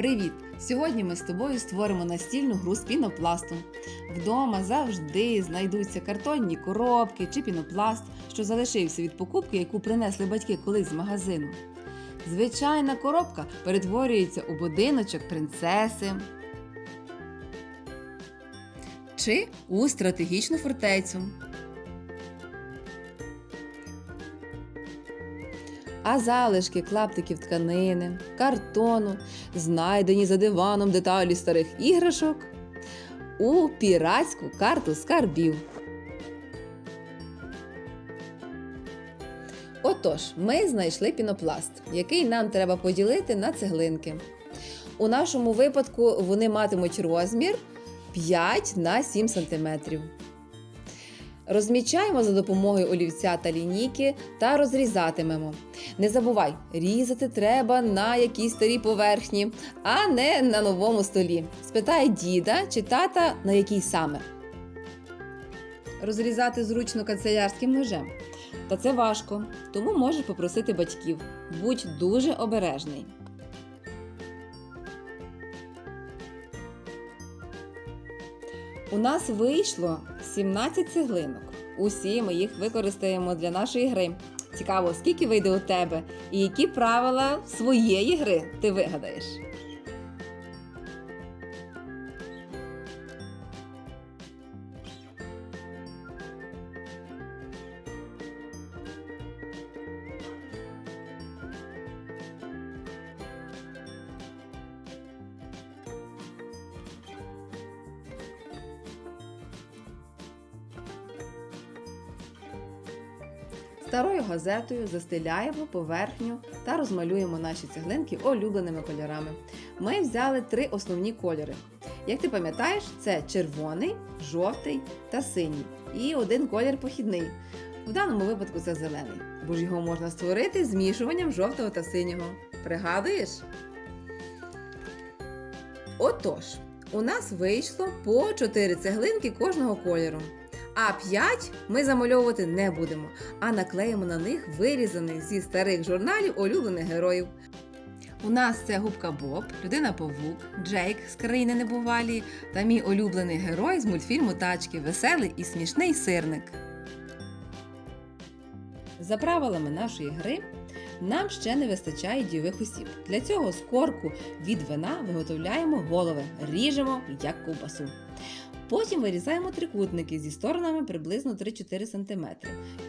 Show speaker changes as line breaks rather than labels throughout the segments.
Привіт! Сьогодні ми з тобою створимо настільну гру з пінопласту. Вдома завжди знайдуться картонні коробки чи пінопласт, що залишився від покупки, яку принесли батьки колись з магазину. Звичайна коробка перетворюється у будиночок принцеси чи у стратегічну фортецю. А залишки клаптиків тканини, картону, знайдені за диваном деталі старих іграшок у піратську карту скарбів. Отож, ми знайшли пінопласт, який нам треба поділити на цеглинки. У нашому випадку вони матимуть розмір 5 на 7 см. Розмічаємо за допомогою олівця та лінійки та розрізатимемо. Не забувай, різати треба на якійсь старій поверхні, а не на новому столі. Спитай діда чи тата, на якій саме. Розрізати зручно канцелярським ножем. Та це важко, тому можеш попросити батьків. Будь дуже обережний. У нас вийшло 17 цеглинок. Усі ми їх використаємо для нашої гри. Цікаво, скільки вийде у тебе і які правила своєї гри ти вигадаєш. Старою газетою застеляємо поверхню та розмалюємо наші цеглинки улюбленими кольорами. Ми взяли три основні кольори. Як ти пам'ятаєш, це червоний, жовтий та синій. І один колір похідний. В даному випадку це зелений, бо ж його можна створити змішуванням жовтого та синього. Пригадуєш? Отож, у нас вийшло по 4 цеглинки кожного кольору. А 5 ми замальовувати не будемо, а наклеїмо на них вирізаних зі старих журналів улюблених героїв. У нас це губка Боб, людина Павук, Джейк з країни Небувалі та мій улюблений герой з мультфільму Тачки веселий і смішний сирник. За правилами нашої гри нам ще не вистачає дійових осіб. Для цього з корку від вина виготовляємо голови, ріжемо як ковбасу. Потім вирізаємо трикутники зі сторонами приблизно 3-4 см.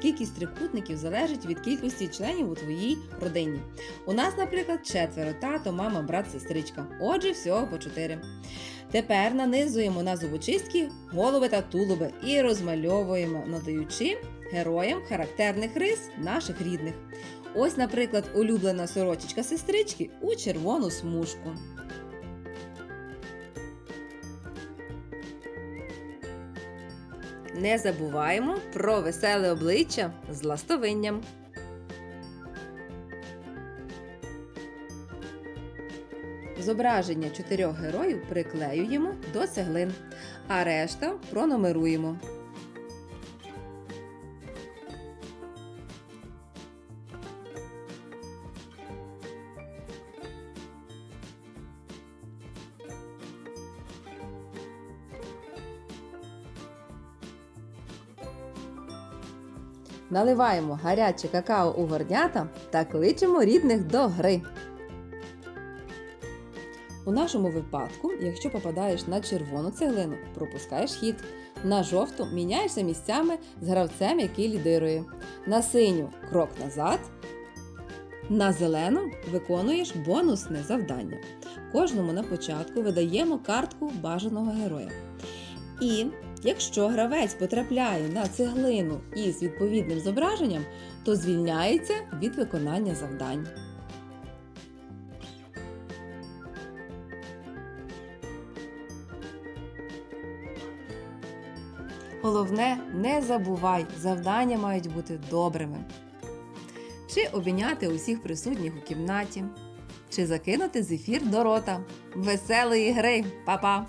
Кількість трикутників залежить від кількості членів у твоїй родині. У нас, наприклад, четверо тато, мама, брат, сестричка. Отже, всього по 4. Тепер нанизуємо на зубочистки голови та тулуби і розмальовуємо, надаючи героям характерних рис наших рідних. Ось, наприклад, улюблена сорочечка сестрички у червону смужку. Не забуваємо про веселе обличчя з ластовинням. Зображення чотирьох героїв приклеюємо до цеглин, а решта пронумеруємо. Наливаємо гаряче какао у горнята та кличемо рідних до гри. У нашому випадку, якщо попадаєш на червону цеглину, пропускаєш хід. На жовту міняєшся місцями з гравцем, який лідирує. На синю крок назад. На зелену виконуєш бонусне завдання. Кожному на початку видаємо картку бажаного героя. І якщо гравець потрапляє на цеглину із відповідним зображенням, то звільняється від виконання завдань. Головне, не забувай, завдання мають бути добрими. Чи обійняти усіх присутніх у кімнаті, чи закинути зефір до рота. Веселої гри, Па-па!